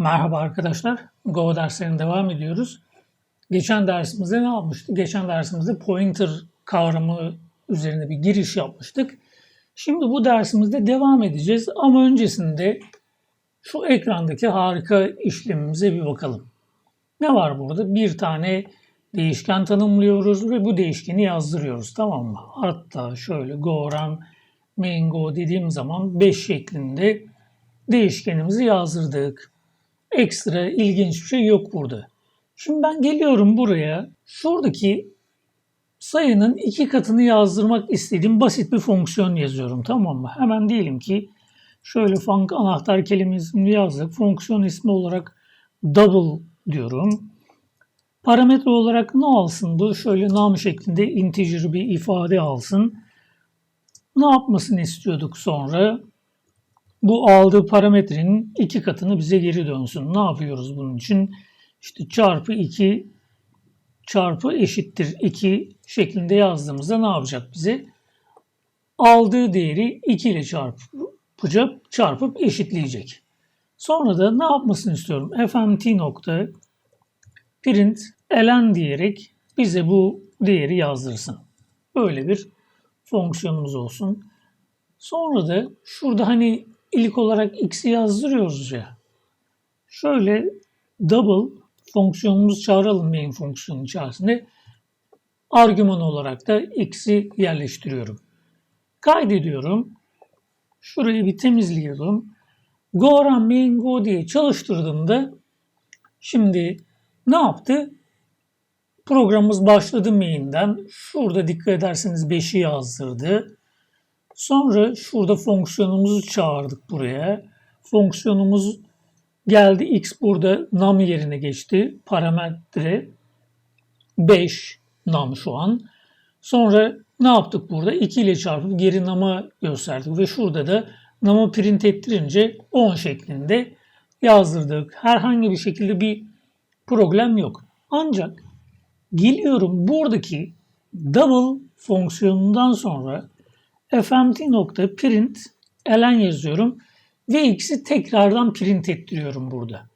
Merhaba arkadaşlar. Go derslerine devam ediyoruz. Geçen dersimizde ne yapmıştık? Geçen dersimizde pointer kavramı üzerine bir giriş yapmıştık. Şimdi bu dersimizde devam edeceğiz ama öncesinde şu ekrandaki harika işlemimize bir bakalım. Ne var burada? Bir tane değişken tanımlıyoruz ve bu değişkeni yazdırıyoruz tamam mı? Hatta şöyle go run main go dediğim zaman 5 şeklinde değişkenimizi yazdırdık. Ekstra ilginç bir şey yok burada. Şimdi ben geliyorum buraya. Şuradaki sayının iki katını yazdırmak istediğim basit bir fonksiyon yazıyorum tamam mı? Hemen diyelim ki şöyle func anahtar kelimesini yazdık. Fonksiyon ismi olarak double diyorum. Parametre olarak ne alsın bu? Şöyle num şeklinde integer bir ifade alsın. Ne yapmasını istiyorduk sonra? Bu aldığı parametrenin iki katını bize geri dönsün. Ne yapıyoruz bunun için? İşte çarpı 2 çarpı eşittir 2 şeklinde yazdığımızda ne yapacak bize? Aldığı değeri 2 ile çarpıp, çarpıp eşitleyecek. Sonra da ne yapmasını istiyorum? fmt nokta print ln diyerek bize bu değeri yazdırsın. Böyle bir fonksiyonumuz olsun. Sonra da şurada hani ilk olarak x'i yazdırıyoruz ya. Şöyle double fonksiyonumuzu çağıralım main fonksiyonun içerisinde. Argüman olarak da x'i yerleştiriyorum. Kaydediyorum. Şurayı bir temizleyelim. Go run main go diye çalıştırdığımda şimdi ne yaptı? Programımız başladı main'den. Şurada dikkat ederseniz 5'i yazdırdı. Sonra şurada fonksiyonumuzu çağırdık buraya. Fonksiyonumuz geldi x burada num yerine geçti. Parametre 5 num şu an. Sonra ne yaptık burada? 2 ile çarpıp geri num'a gösterdik ve şurada da num'ı print ettirince 10 şeklinde yazdırdık. Herhangi bir şekilde bir problem yok. Ancak geliyorum buradaki double fonksiyonundan sonra fmt.print ln yazıyorum ve x'i tekrardan print ettiriyorum burada.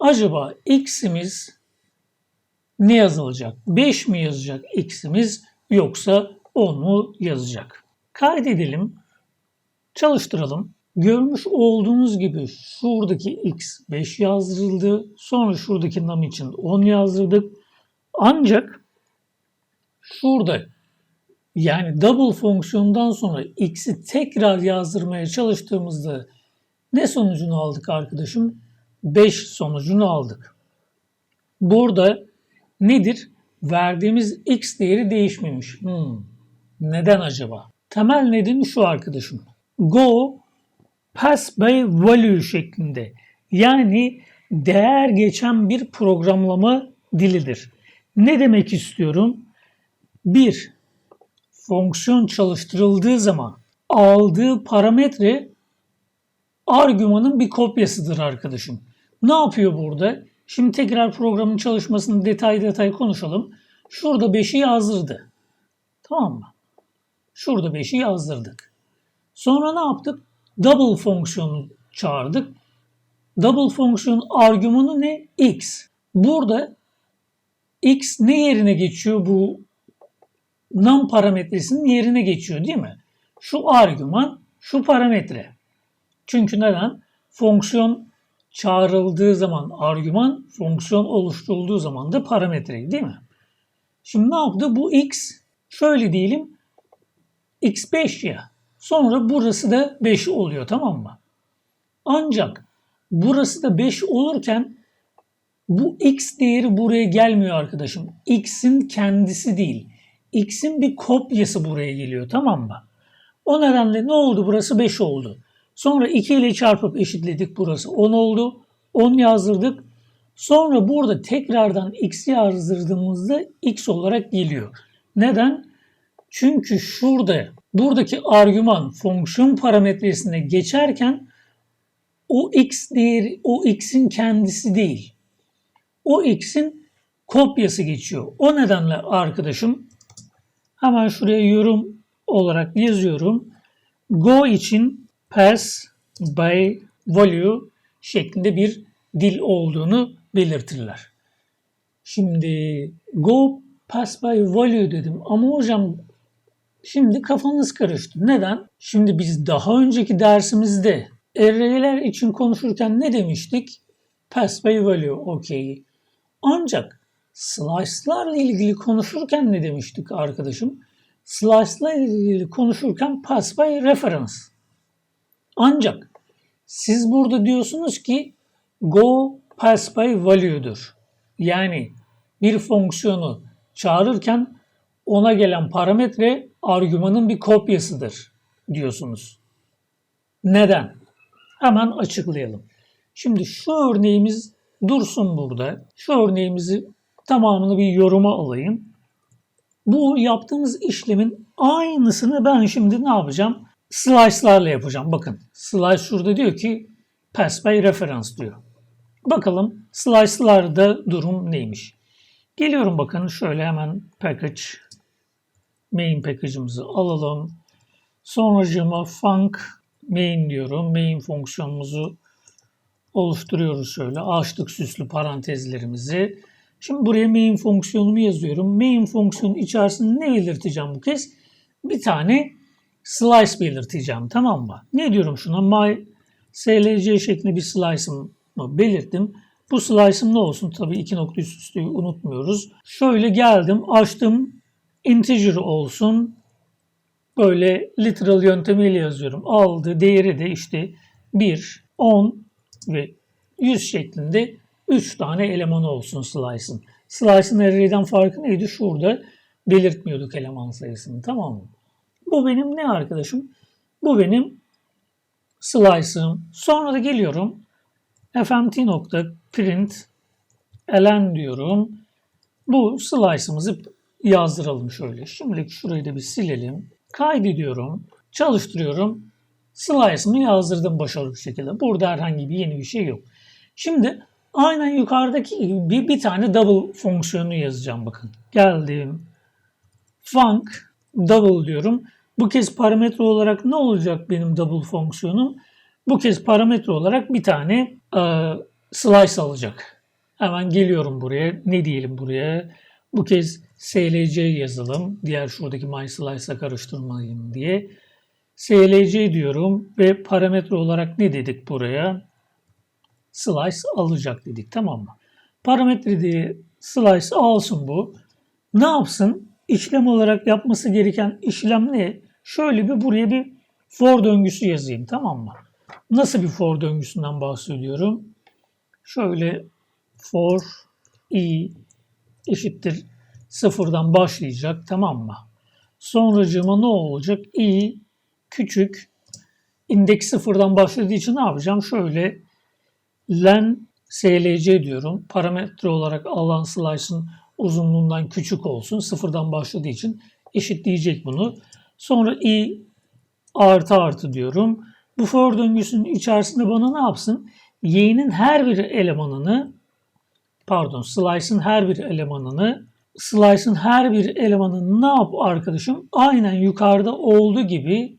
Acaba x'imiz ne yazılacak? 5 mi yazacak x'imiz yoksa 10 mu yazacak? Kaydedelim. Çalıştıralım. Görmüş olduğunuz gibi şuradaki x 5 yazdırıldı. Sonra şuradaki num için 10 yazdırdık. Ancak şurada yani double fonksiyondan sonra x'i tekrar yazdırmaya çalıştığımızda ne sonucunu aldık arkadaşım? 5 sonucunu aldık. Burada nedir? Verdiğimiz x değeri değişmemiş. Hmm. Neden acaba? Temel nedeni şu arkadaşım. Go pass by value şeklinde. Yani değer geçen bir programlama dilidir. Ne demek istiyorum? Bir, fonksiyon çalıştırıldığı zaman aldığı parametre argümanın bir kopyasıdır arkadaşım. Ne yapıyor burada? Şimdi tekrar programın çalışmasını detay detay konuşalım. Şurada 5'i yazdırdı. Tamam mı? Şurada 5'i yazdırdık. Sonra ne yaptık? Double fonksiyonu çağırdık. Double fonksiyon argümanı ne? X. Burada X ne yerine geçiyor bu num parametresinin yerine geçiyor değil mi? Şu argüman, şu parametre. Çünkü neden? Fonksiyon çağrıldığı zaman argüman, fonksiyon oluşturulduğu zaman da parametre değil mi? Şimdi ne yaptı? Bu x şöyle diyelim x5 ya. Sonra burası da 5 oluyor tamam mı? Ancak burası da 5 olurken bu x değeri buraya gelmiyor arkadaşım. x'in kendisi değil. X'in bir kopyası buraya geliyor tamam mı? O nedenle ne oldu? Burası 5 oldu. Sonra 2 ile çarpıp eşitledik burası 10 oldu. 10 yazdırdık. Sonra burada tekrardan x yazdırdığımızda x olarak geliyor. Neden? Çünkü şurada buradaki argüman fonksiyon parametresine geçerken o x değeri o x'in kendisi değil. O x'in kopyası geçiyor. O nedenle arkadaşım hemen şuraya yorum olarak yazıyorum. Go için pass by value şeklinde bir dil olduğunu belirtirler. Şimdi go pass by value dedim ama hocam şimdi kafanız karıştı. Neden? Şimdi biz daha önceki dersimizde array'ler için konuşurken ne demiştik? Pass by value okey. Ancak slice'larla ilgili konuşurken ne demiştik arkadaşım? Slice'larla ilgili konuşurken pass by reference. Ancak siz burada diyorsunuz ki go pass by value'dur. Yani bir fonksiyonu çağırırken ona gelen parametre argümanın bir kopyasıdır diyorsunuz. Neden? Hemen açıklayalım. Şimdi şu örneğimiz dursun burada. Şu örneğimizi tamamını bir yoruma alayım. Bu yaptığımız işlemin aynısını ben şimdi ne yapacağım? Slice'larla yapacağım. Bakın slice şurada diyor ki pass by reference diyor. Bakalım slice'larda durum neymiş? Geliyorum bakın şöyle hemen package main package'ımızı alalım. Sonracığıma func main diyorum. Main fonksiyonumuzu oluşturuyoruz şöyle. Açtık süslü parantezlerimizi. Şimdi buraya main fonksiyonumu yazıyorum. Main fonksiyonun içerisinde ne belirteceğim bu kez? Bir tane slice belirteceğim tamam mı? Ne diyorum şuna? My slc şeklinde bir slice'ımı belirttim. Bu slice'ım ne olsun? Tabii iki nokta üst üste unutmuyoruz. Şöyle geldim, açtım. Integer olsun. Böyle literal yöntemiyle yazıyorum. Aldı değeri de işte 1, 10 ve 100 şeklinde 3 tane elemanı olsun slice'ın. Slice'ın array'den farkı neydi? Şurada belirtmiyorduk eleman sayısını tamam mı? Bu benim ne arkadaşım? Bu benim slice'ım. Sonra da geliyorum. fmt.print elen diyorum. Bu slice'ımızı yazdıralım şöyle. Şimdilik şurayı da bir silelim. Kaydediyorum. Çalıştırıyorum. Slice'ımı yazdırdım başarılı bir şekilde. Burada herhangi bir yeni bir şey yok. Şimdi aynen yukarıdaki gibi bir, bir tane double fonksiyonu yazacağım bakın. Geldim. Func double diyorum. Bu kez parametre olarak ne olacak benim double fonksiyonum? Bu kez parametre olarak bir tane e, slice alacak. Hemen geliyorum buraya. Ne diyelim buraya? Bu kez slc yazalım. Diğer şuradaki myslice'la karıştırmayayım diye. slc diyorum ve parametre olarak ne dedik buraya? Slice alacak dedik tamam mı? Parametre diye slice alsın bu. Ne yapsın? İşlem olarak yapması gereken işlem ne? Şöyle bir buraya bir for döngüsü yazayım tamam mı? Nasıl bir for döngüsünden bahsediyorum? Şöyle for i eşittir sıfırdan başlayacak tamam mı? Sonracığıma ne olacak? i küçük indeks sıfırdan başladığı için ne yapacağım? Şöyle len slc diyorum. Parametre olarak alan slice'ın uzunluğundan küçük olsun. Sıfırdan başladığı için eşitleyecek bunu. Sonra i artı artı diyorum. Bu for döngüsünün içerisinde bana ne yapsın? Y'nin her bir elemanını pardon slice'ın her bir elemanını slice'ın her bir elemanını ne yap arkadaşım? Aynen yukarıda olduğu gibi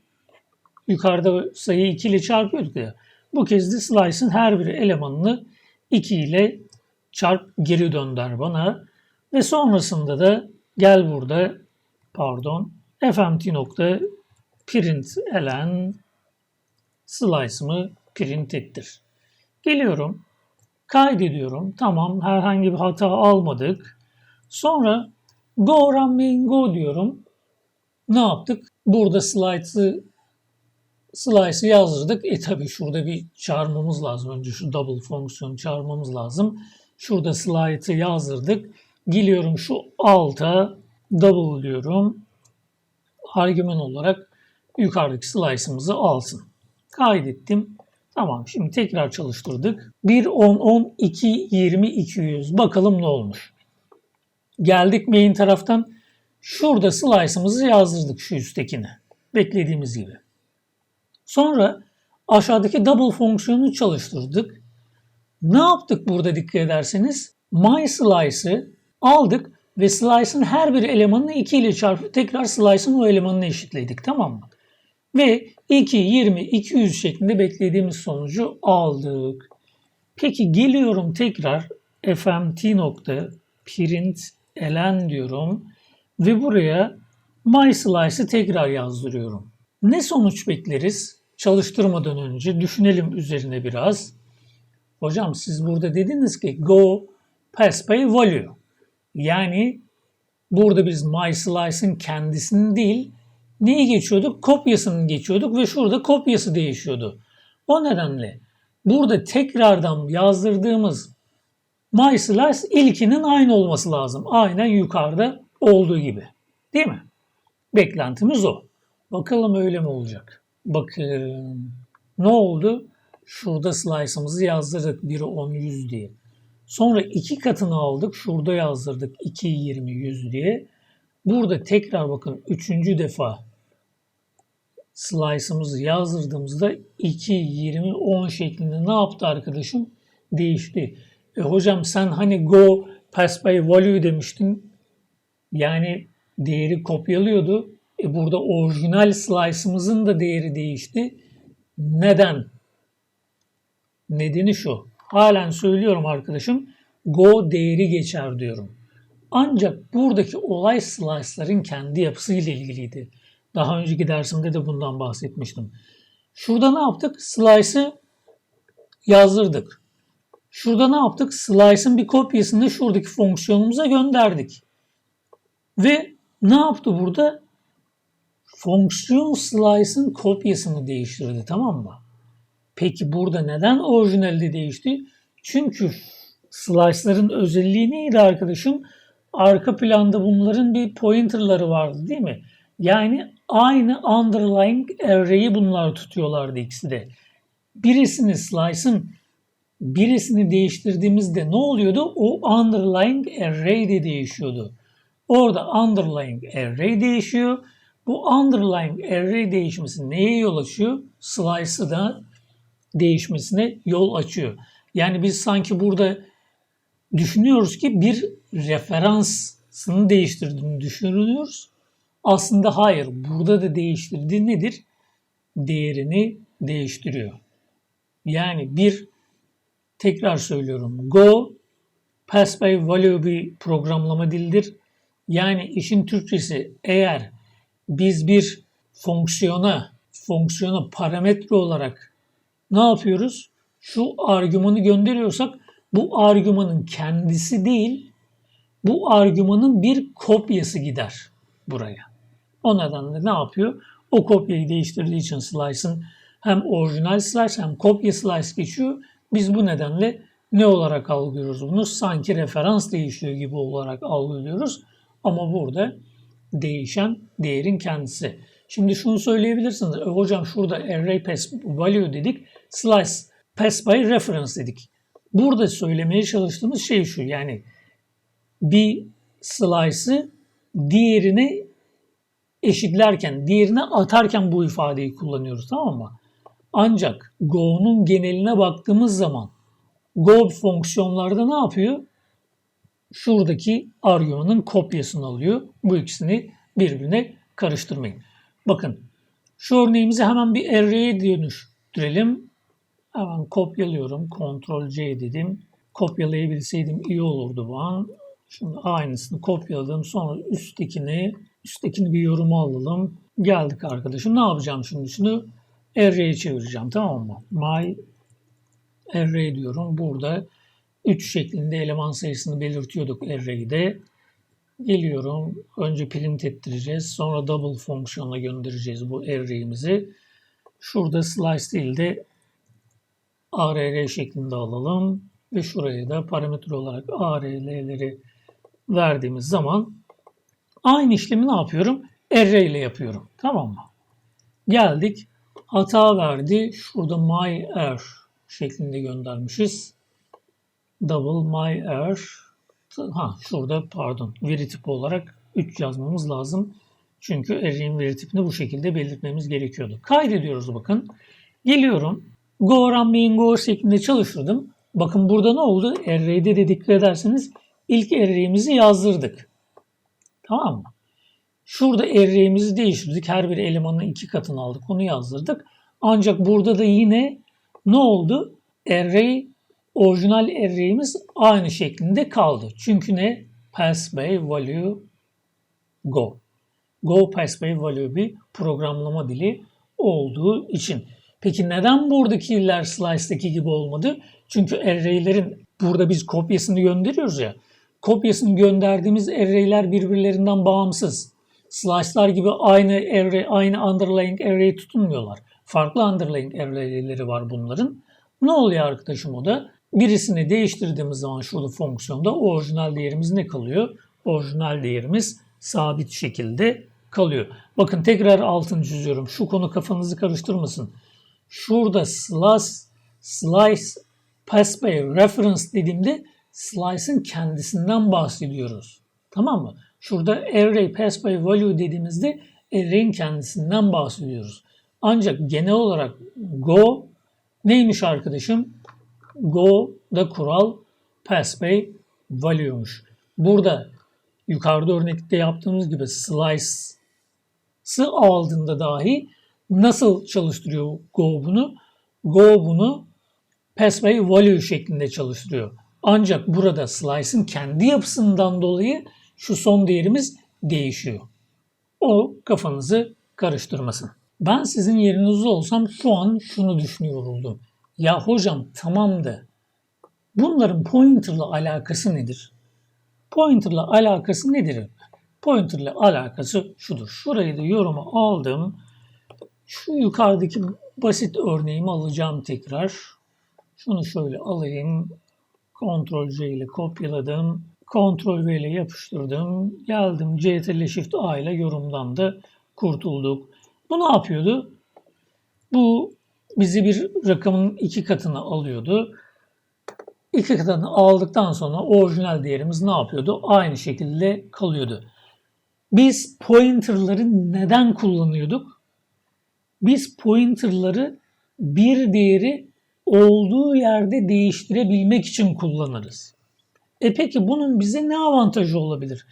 yukarıda sayı 2 ile çarpıyorduk ya. Bu kez de slice'ın her bir elemanını 2 ile çarp geri dönder bana. Ve sonrasında da gel burada pardon fmt nokta print elen slice'ımı print ettir. Geliyorum. Kaydediyorum. Tamam herhangi bir hata almadık. Sonra go run main go diyorum. Ne yaptık? Burada slice'ı slice'ı yazdırdık. E tabi şurada bir çağırmamız lazım. Önce şu double fonksiyonu çağırmamız lazım. Şurada slide'ı yazdırdık. Geliyorum şu alta double diyorum. Argüman olarak yukarıdaki slice'ımızı alsın. Kaydettim. Tamam şimdi tekrar çalıştırdık. 1, 10, 10, 2, 20, 200. Bakalım ne olmuş. Geldik main taraftan. Şurada slice'ımızı yazdırdık şu üsttekine. Beklediğimiz gibi. Sonra aşağıdaki double fonksiyonu çalıştırdık. Ne yaptık burada dikkat ederseniz? My slice'ı aldık ve slice'ın her bir elemanını 2 ile çarpıp tekrar slice'ın o elemanını eşitledik tamam mı? Ve 2, 20, 200 şeklinde beklediğimiz sonucu aldık. Peki geliyorum tekrar fmt nokta print elen diyorum ve buraya my slice'ı tekrar yazdırıyorum. Ne sonuç bekleriz? Çalıştırmadan önce düşünelim üzerine biraz. Hocam siz burada dediniz ki go pass by value. Yani burada biz my slice'ın kendisini değil neyi geçiyorduk? Kopyasını geçiyorduk ve şurada kopyası değişiyordu. O nedenle burada tekrardan yazdırdığımız my slice ilkinin aynı olması lazım. Aynen yukarıda olduğu gibi. Değil mi? Beklentimiz o. Bakalım öyle mi olacak? Bakın. Ne oldu? Şurada slice'ımızı yazdırdık 1'e 10 100 diye. Sonra iki katını aldık. Şurada yazdırdık 2 20 100 diye. Burada tekrar bakın üçüncü defa slice'ımızı yazdırdığımızda 2 20 10 şeklinde ne yaptı arkadaşım? Değişti. E hocam sen hani go pass by value demiştin. Yani değeri kopyalıyordu. E burada orijinal slice'ımızın da değeri değişti. Neden? Nedeni şu. Halen söylüyorum arkadaşım. Go değeri geçer diyorum. Ancak buradaki olay slice'ların kendi yapısıyla ilgiliydi. Daha önceki dersimde de bundan bahsetmiştim. Şurada ne yaptık? Slice'ı yazdırdık. Şurada ne yaptık? Slice'ın bir kopyasını şuradaki fonksiyonumuza gönderdik. Ve ne yaptı burada? Fonksiyon slice'ın kopyasını değiştirdi tamam mı? Peki burada neden orijinalde değişti? Çünkü slice'ların özelliği neydi arkadaşım? Arka planda bunların bir pointerları vardı değil mi? Yani aynı underlying array'i bunlar tutuyorlardı ikisi de. Birisini slice'ın birisini değiştirdiğimizde ne oluyordu? O underlying array de değişiyordu. Orada underlying array değişiyor. Bu underlying array değişmesi neye yol açıyor? Slice'ı da değişmesine yol açıyor. Yani biz sanki burada düşünüyoruz ki bir referansını değiştirdiğini düşünüyoruz. Aslında hayır. Burada da değiştirdiği nedir? Değerini değiştiriyor. Yani bir tekrar söylüyorum. Go pass by value bir programlama dilidir. Yani işin Türkçesi eğer biz bir fonksiyona fonksiyonu parametre olarak ne yapıyoruz? Şu argümanı gönderiyorsak bu argümanın kendisi değil, bu argümanın bir kopyası gider buraya. O nedenle ne yapıyor? O kopyayı değiştirdiği için slice'ın hem orijinal slice hem kopya slice geçiyor. Biz bu nedenle ne olarak algılıyoruz bunu? Sanki referans değişiyor gibi olarak algılıyoruz. Ama burada değişen değerin kendisi. Şimdi şunu söyleyebilirsiniz. E, hocam şurada array pass value dedik. Slice pass by reference dedik. Burada söylemeye çalıştığımız şey şu. Yani bir slice'ı diğerine eşitlerken, diğerine atarken bu ifadeyi kullanıyoruz tamam mı? Ancak Go'nun geneline baktığımız zaman Go fonksiyonlarda ne yapıyor? Şuradaki argümanın kopyasını alıyor. Bu ikisini birbirine karıştırmayın. Bakın şu örneğimizi hemen bir array'e dönüştürelim. Hemen kopyalıyorum. Ctrl C dedim. Kopyalayabilseydim iyi olurdu bu an. Şimdi aynısını kopyaladım. Sonra üsttekini, üsttekini bir yoruma alalım. Geldik arkadaşım. Ne yapacağım şimdi? Şunu array'e çevireceğim. Tamam mı? My array diyorum. Burada 3 şeklinde eleman sayısını belirtiyorduk array'de. Geliyorum. Önce print ettireceğiz. Sonra double fonksiyona göndereceğiz bu array'imizi. Şurada slice değil de arr şeklinde alalım. Ve şuraya da parametre olarak arr'leri verdiğimiz zaman aynı işlemi ne yapıyorum? Array ile yapıyorum. Tamam mı? Geldik. Hata verdi. Şurada my er şeklinde göndermişiz. Double my er ha şurada pardon veri tipi olarak 3 yazmamız lazım. Çünkü array'in veri tipini bu şekilde belirtmemiz gerekiyordu. Kaydediyoruz bakın. Geliyorum. Go run main go şeklinde çalıştırdım. Bakın burada ne oldu? Array'de de dikkat ederseniz ilk array'imizi yazdırdık. Tamam mı? Şurada array'imizi değiştirdik. Her bir elemanın iki katını aldık. Onu yazdırdık. Ancak burada da yine ne oldu? Array orijinal array'imiz aynı şeklinde kaldı. Çünkü ne? Pass by value go. Go pass by value bir programlama dili olduğu için. Peki neden buradakiler slice'daki gibi olmadı? Çünkü array'lerin burada biz kopyasını gönderiyoruz ya. Kopyasını gönderdiğimiz array'ler birbirlerinden bağımsız. Slice'lar gibi aynı array, aynı underlying array tutunmuyorlar. Farklı underlying array'leri var bunların. Ne oluyor arkadaşım o da? Birisini değiştirdiğimiz zaman şurada fonksiyonda orijinal değerimiz ne kalıyor? Orijinal değerimiz sabit şekilde kalıyor. Bakın tekrar altını çiziyorum. Şu konu kafanızı karıştırmasın. Şurada slice, slice pass by reference dediğimde slice'ın kendisinden bahsediyoruz. Tamam mı? Şurada array pass by value dediğimizde array'in kendisinden bahsediyoruz. Ancak genel olarak go neymiş arkadaşım? Go da kural pass by value'muş. Burada yukarıda örnekte yaptığımız gibi slice'ı aldığında dahi nasıl çalıştırıyor Go bunu? Go bunu pass by value şeklinde çalıştırıyor. Ancak burada slice'ın kendi yapısından dolayı şu son değerimiz değişiyor. O kafanızı karıştırmasın. Ben sizin yerinizde olsam şu an şunu düşünüyor olurdum. Ya hocam tamam da bunların pointer'la alakası nedir? Pointer'la alakası nedir? Pointer'la alakası şudur. Şurayı da yoruma aldım. Şu yukarıdaki basit örneğimi alacağım tekrar. Şunu şöyle alayım. Ctrl C ile kopyaladım. Ctrl V ile yapıştırdım. Geldim CTRL Shift A ile yorumdan da kurtulduk. Bu ne yapıyordu? Bu bizi bir rakamın iki katına alıyordu. İki katını aldıktan sonra orijinal değerimiz ne yapıyordu? Aynı şekilde kalıyordu. Biz pointerları neden kullanıyorduk? Biz pointerları bir değeri olduğu yerde değiştirebilmek için kullanırız. E peki bunun bize ne avantajı olabilir?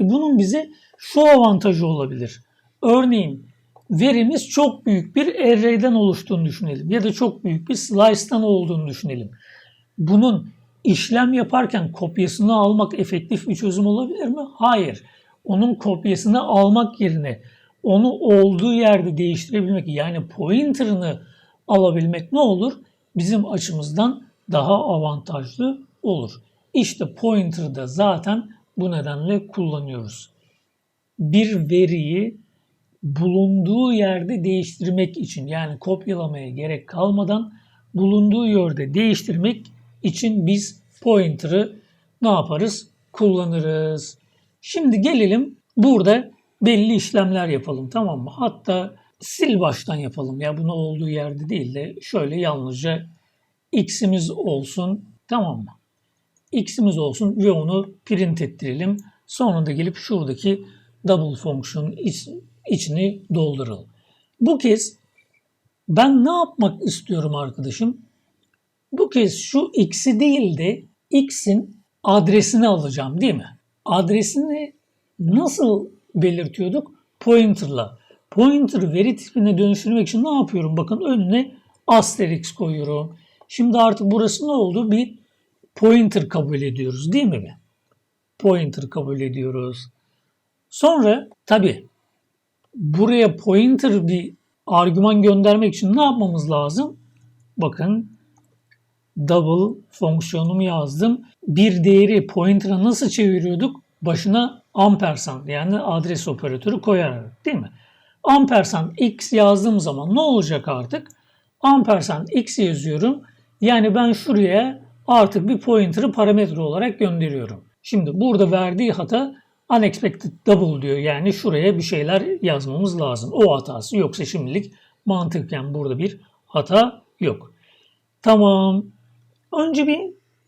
E bunun bize şu avantajı olabilir. Örneğin verimiz çok büyük bir array'den oluştuğunu düşünelim ya da çok büyük bir slice'dan olduğunu düşünelim. Bunun işlem yaparken kopyasını almak efektif bir çözüm olabilir mi? Hayır. Onun kopyasını almak yerine onu olduğu yerde değiştirebilmek yani pointer'ını alabilmek ne olur? Bizim açımızdan daha avantajlı olur. İşte pointer'ı da zaten bu nedenle kullanıyoruz. Bir veriyi bulunduğu yerde değiştirmek için yani kopyalamaya gerek kalmadan bulunduğu yerde değiştirmek için biz pointer'ı ne yaparız? Kullanırız. Şimdi gelelim burada belli işlemler yapalım tamam mı? Hatta sil baştan yapalım ya bunu olduğu yerde değil de şöyle yalnızca x'imiz olsun tamam mı? x'imiz olsun ve onu print ettirelim. Sonra da gelip şuradaki double iç, içini dolduralım. Bu kez ben ne yapmak istiyorum arkadaşım? Bu kez şu x'i değil de x'in adresini alacağım değil mi? Adresini nasıl belirtiyorduk? Pointer'la. Pointer veri tipine dönüştürmek için ne yapıyorum? Bakın önüne asterisk koyuyorum. Şimdi artık burası ne oldu? Bir pointer kabul ediyoruz değil mi? Pointer kabul ediyoruz. Sonra tabi buraya pointer bir argüman göndermek için ne yapmamız lazım? Bakın double fonksiyonumu yazdım. Bir değeri pointer'a nasıl çeviriyorduk? Başına ampersand yani adres operatörü koyarak değil mi? Ampersand x yazdığım zaman ne olacak artık? Ampersand x yazıyorum. Yani ben şuraya artık bir pointer'ı parametre olarak gönderiyorum. Şimdi burada verdiği hata unexpected double diyor. Yani şuraya bir şeyler yazmamız lazım. O hatası yoksa şimdilik mantıken burada bir hata yok. Tamam. Önce bir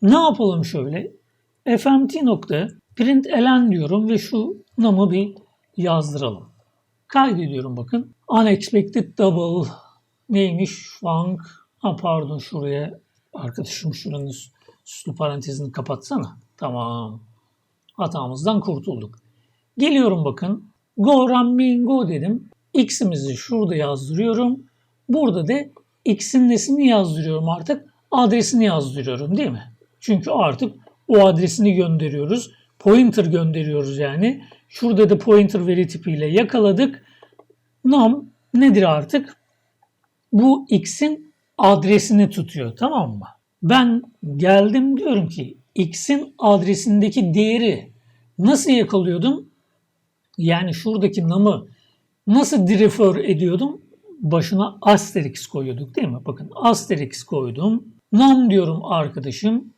ne yapalım şöyle? fmt nokta print elen diyorum ve şu namı bir yazdıralım. Kaydediyorum bakın. Unexpected double neymiş? Func. Ha pardon şuraya arkadaşım şuranın süslü parantezini kapatsana. Tamam. Hatamızdan kurtulduk. Geliyorum bakın. Go run main go dedim. X'imizi şurada yazdırıyorum. Burada da X'in nesini yazdırıyorum artık? adresini yazdırıyorum değil mi? Çünkü artık o adresini gönderiyoruz. Pointer gönderiyoruz yani. Şurada da pointer veri tipiyle yakaladık. Num nedir artık? Bu x'in adresini tutuyor tamam mı? Ben geldim diyorum ki x'in adresindeki değeri nasıl yakalıyordum? Yani şuradaki num'ı nasıl derefer ediyordum? Başına asterisk koyuyorduk değil mi? Bakın asterisk koydum. Num diyorum arkadaşım.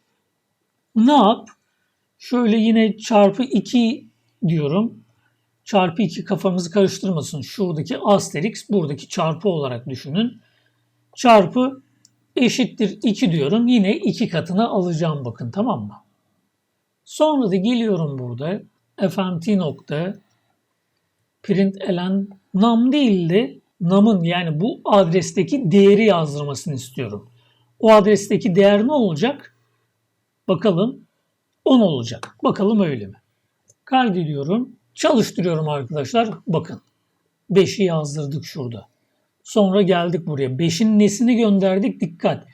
Ne yap? Şöyle yine çarpı 2 diyorum. Çarpı 2 kafamızı karıştırmasın. Şuradaki asterisk buradaki çarpı olarak düşünün. Çarpı eşittir 2 diyorum. Yine 2 katını alacağım bakın tamam mı? Sonra da geliyorum burada fmt nokta println num değil de num'ın yani bu adresteki değeri yazdırmasını istiyorum. O adresteki değer ne olacak? Bakalım 10 olacak. Bakalım öyle mi? Kaydediyorum. Çalıştırıyorum arkadaşlar. Bakın 5'i yazdırdık şurada. Sonra geldik buraya. 5'in nesini gönderdik? Dikkat.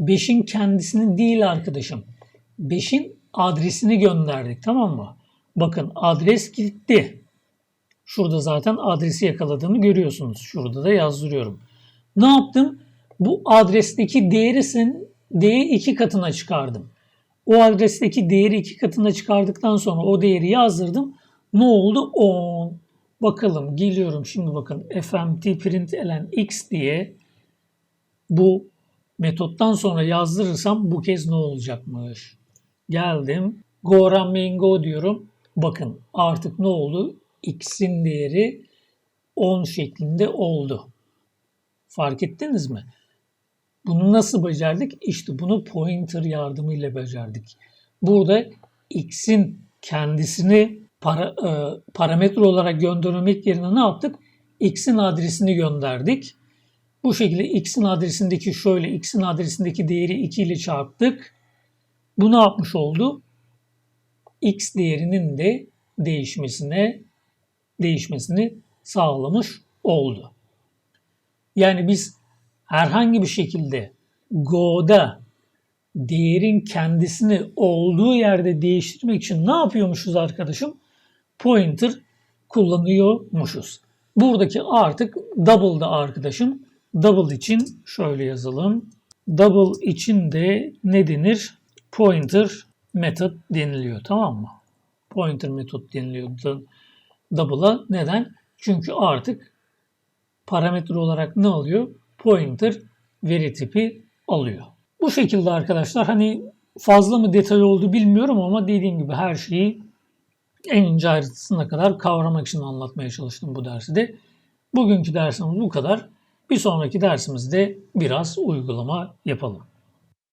5'in kendisini değil arkadaşım. 5'in adresini gönderdik tamam mı? Bakın adres gitti. Şurada zaten adresi yakaladığımı görüyorsunuz. Şurada da yazdırıyorum. Ne yaptım? Bu adresteki değerisin değeri iki katına çıkardım. O adresteki değeri iki katına çıkardıktan sonra o değeri yazdırdım. Ne oldu? 10. Bakalım geliyorum şimdi bakın fmt println x diye bu metottan sonra yazdırırsam bu kez ne olacakmış? Geldim. Go run go diyorum. Bakın artık ne oldu? X'in değeri 10 şeklinde oldu. Fark ettiniz mi? Bunu nasıl becerdik? İşte bunu pointer yardımıyla becerdik. Burada x'in kendisini para, e, parametre olarak göndermek yerine ne yaptık? x'in adresini gönderdik. Bu şekilde x'in adresindeki şöyle x'in adresindeki değeri 2 ile çarptık. Bu ne yapmış oldu? x değerinin de değişmesine değişmesini sağlamış oldu. Yani biz herhangi bir şekilde Go'da değerin kendisini olduğu yerde değiştirmek için ne yapıyormuşuz arkadaşım? Pointer kullanıyormuşuz. Buradaki artık double'da arkadaşım. Double için şöyle yazalım. Double için de ne denir? Pointer method deniliyor tamam mı? Pointer method deniliyor double'a. Neden? Çünkü artık parametre olarak ne alıyor? Pointer veri tipi alıyor. Bu şekilde arkadaşlar hani fazla mı detay oldu bilmiyorum ama dediğim gibi her şeyi en ince ayrıntısına kadar kavramak için anlatmaya çalıştım bu dersi de. Bugünkü dersimiz bu kadar. Bir sonraki dersimizde biraz uygulama yapalım.